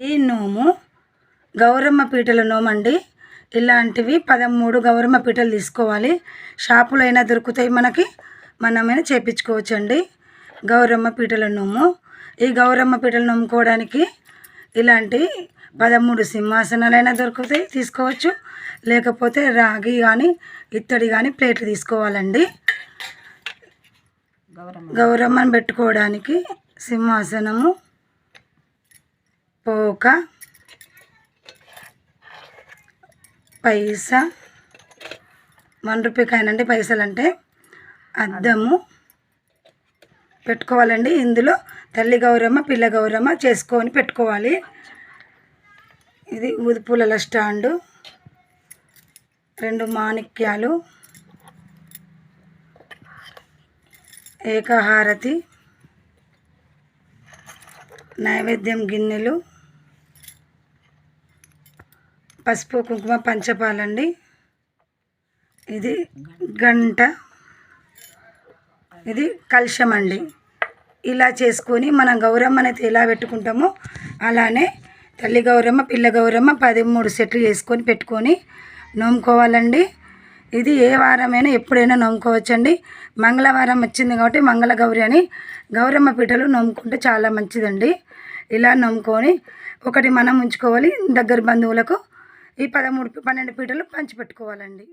ఈ నోము గౌరమ్మ పీటల నోమండి. ఇలాంటివి పదమూడు గౌరమ్మ పీటలు తీసుకోవాలి. షాపులో అయినా దొరుకుతాయి మనకి. మనమైనా చేపించుకోవచ్చండి. గౌరమ్మ పీటల నోము. ఈ గౌరమ్మ పీటలు నోముకోవడానికి ఇలాంటి పదమూడు సింహాసనాలైనా దొరుకుతాయి. తీసుకోవచ్చు. లేకపోతే రాగి కానీ ఇత్తడి కానీ ప్లేట్లు తీసుకోవాలండి. గౌరమ్మను పెట్టుకోవడానికి సింహాసనము. ఒక పైసా. వన్ రూపీ కాయనండి పైసలు అంటే అద్దము పెట్టుకోవాలండి. ఇందులో తల్లి గౌరమ్మ పిల్ల గౌరమ్మ చేసుకొని పెట్టుకోవాలి. ఇది ఊదిపూలల స్టాండు. రెండు మాణిక్యాలు. ఏకహారతి. నైవేద్యం గిన్నెలు. పసుపు కుంకుమ పంచపాలండి. ఇది గంట. ఇది కలశం అండి. ఇలా చేసుకొని మనం గౌరమ్మ అనేది ఎలా పెట్టుకుంటామో అలానే తల్లి గౌరమ్మ పిల్ల గౌరమ్మ పదమూడు సెట్లు చేసుకొని పెట్టుకొని నోముకోవాలండి. ఇది ఏ వారమైనా ఎప్పుడైనా నోముకోవచ్చండి. మంగళవారం వచ్చింది కాబట్టి మంగళ గౌరి అని గౌరమ్మ పీటలు నోముకుంటే చాలా మంచిదండి. ఇలా నమ్ముకొని ఒకటి మనం ఉంచుకోవాలి. దగ్గర బంధువులకు ఈ పదమూడు పన్నెండు పీటలు పంచిపెట్టుకోవాలండి.